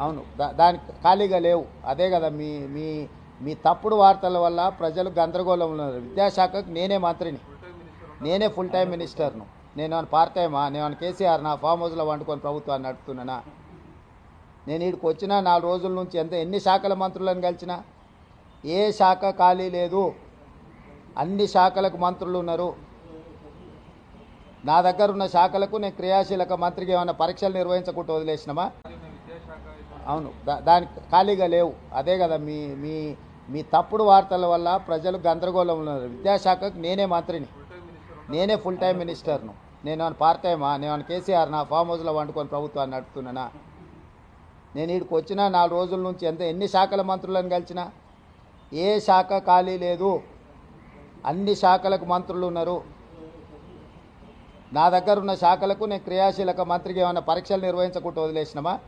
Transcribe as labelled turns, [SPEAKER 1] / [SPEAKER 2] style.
[SPEAKER 1] అవును. దా- దానికి ఖాళీగా లేవు. అదే కదా మీ మీ మీ తప్పుడు వార్తల వల్ల ప్రజలు గందరగోళంలో ఉన్నారు. విద్యాశాఖకు నేనే మంత్రిని. నేనే ఫుల్ టైం మినిస్టర్ను నేను ఏమైనా పార్ట్ టైమా నేను ఏమైనా కేసీఆర్ నా ఫామ్ హౌస్లో వండుకొని ప్రభుత్వాన్ని నడుపుతున్నానా? నేను ఇక్కడికి వచ్చిన నాలుగు రోజుల నుంచి ఎంత ఎన్ని శాఖల మంత్రులను కలిసిన ఏ శాఖ ఖాళీ లేదు. అన్ని శాఖలకు మంత్రులు ఉన్నారు. నా దగ్గర ఉన్న శాఖలకు నేను క్రియాశీలక మంత్రికి ఏమైనా పరీక్షలు నిర్వహించకుండా వదిలేసినామా? అవును. దా- దానికి ఖాళీగా లేవు. అదే కదా మీ మీ మీ తప్పుడు వార్తల వల్ల ప్రజలు గందరగోళంలో ఉన్నారు. విద్యాశాఖకు నేనే మంత్రిని. నేనే ఫుల్ టైం మినిస్టర్ను నేను ఏమైనా పార్ట్ టైమా నేను ఏమైనా కేసీఆర్ నా ఫామ్ హౌస్లో వండుకొని ప్రభుత్వాన్ని నడుపుతున్నానా? నేను ఇక్కడికి వచ్చిన నాలుగు రోజుల నుంచి ఎంత ఎన్ని శాఖల మంత్రులను కలిసిన ఏ శాఖ ఖాళీ లేదు. అన్ని శాఖలకు మంత్రులు ఉన్నారు. నా దగ్గర ఉన్న శాఖలకు నేను క్రియాశీలక మంత్రికి ఏమైనా పరీక్షలు నిర్వహించకుండా వదిలేసినామా?